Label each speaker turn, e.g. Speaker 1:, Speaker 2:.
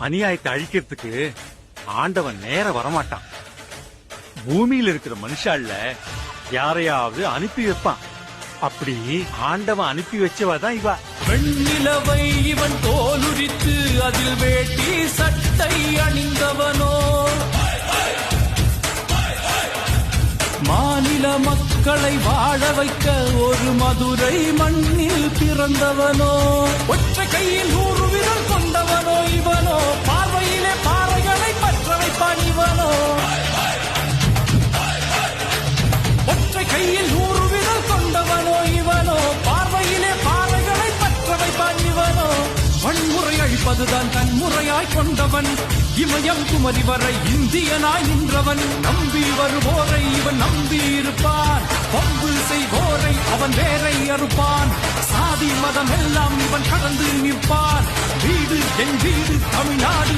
Speaker 1: அநியாயத்தை அழிக்கிறதுக்கு ஆண்டவன் நேர வரமாட்டான். பூமியில இருக்கிற மனுஷால யாரையாவது அனுப்பி வைப்பான். அப்படி ஆண்டவன் அனுப்பி வச்சவாதான் இவா
Speaker 2: வெண்ணிலவை இவன் தோலுரித்து அதில் வேட்டி சட்டை அணிந்தவனோ. மாநில மக்களை வாழ வைக்க ஒரு மதுரை மண்ணில் பிறந்தவனோ. ஒற்றை கையில் நூறு வன்முறை அழிப்பதுதான் தன்முறையாய் கொண்டவன். இமயம் குமரி வரை இந்தியனாய் நின்றவன். நம்பி வருவோரை இவன் நம்பி இருப்பான் பம்பு செய்வோரை அவன் வேரை அறுப்பான். சாதி மதம் எல்லாம் இவன் கடந்து நிற்பான். வீடு என் வீடு தமிழ்நாடு.